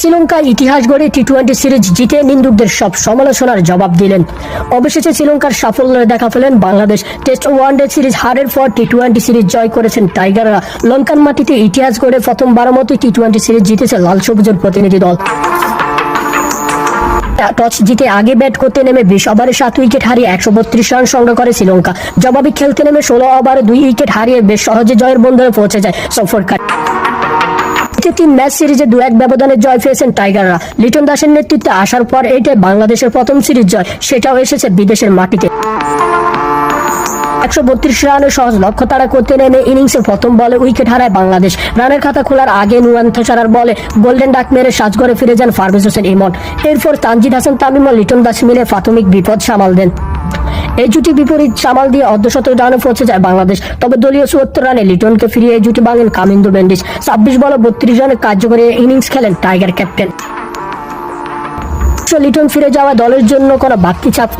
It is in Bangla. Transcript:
শ্রীলঙ্কা ইতিহাস গড়ে টি টোয়েন্টি সিরিজ জিতে নিন্দুকদের সব সমালোচনার জবাব দিলেন। অবশেষে শ্রীলঙ্কার সাফল্য দেখা ফেলেন বাংলাদেশ। টেস্ট ওয়ানডে সিরিজ হারের পর টি টোয়েন্টি সিরিজ জয় করেছেন টাইগাররা। লঙ্কান মাটিতে ইতিহাস গড়ে প্রথমবারের মতো টি টোয়েন্টি সিরিজ জিতেছে লাল সবুজের প্রতিনিধি দল। টস জিতে আগে ব্যাট করতে নেমে বিশ ওভারে সাত উইকেট হারিয়ে একশো বত্রিশ রান সংগ্রহ করে শ্রীলঙ্কা। জবাবে খেলতে নেমে ষোলো ওভারে দুই উইকেট হারিয়ে বেশ সহজে জয়ের বন্ধনে পৌঁছে যায় সফরকার। দ্বিতীয় তিন ম্যাচ সিরিজে দু এক ব্যবধানে জয় পেয়েছেন টাইগাররা। লিটন দাসের নেতৃত্বে আসার পর এইটাই বাংলাদেশের প্রথম সিরিজ জয়। সেটাও এসেছে বিদেশের মাটিতে। একশো বত্রিশ রানের সহজ লক্ষ্য তারা করতে নেমে ইনিংসের প্রথম বলে উইকেট হারায় বাংলাদেশ। রানের খাতা খোলার আগে নুয়ান বলে গোল্ডেন ডাক মেরে সাজঘরে ফিরে যান ফারভেজ হোসেন ইমন। এরপর তানজিদ হাসান, তামিম ও লিটন দাস মিলে প্রাথমিক বিপদ সামাল দেন। এই জুটি বিপরীত চামাল দিয়ে অর্ধশত রানে পৌঁছে যায় বাংলাদেশ। তবে দলীয় চুয়াত্তর রানে লিটনকে ফিরিয়ে এই জুটি ভাঙেন কামিন্দু বেন্ডিস ছাব্বিশ বলে বত্রিশ রানে কার্যকরী ইনিংস খেলেন টাইগার ক্যাপ্টেন। লিটন ফিরে যাওয়া দলের জন্য কোনো বাড়তি চাপ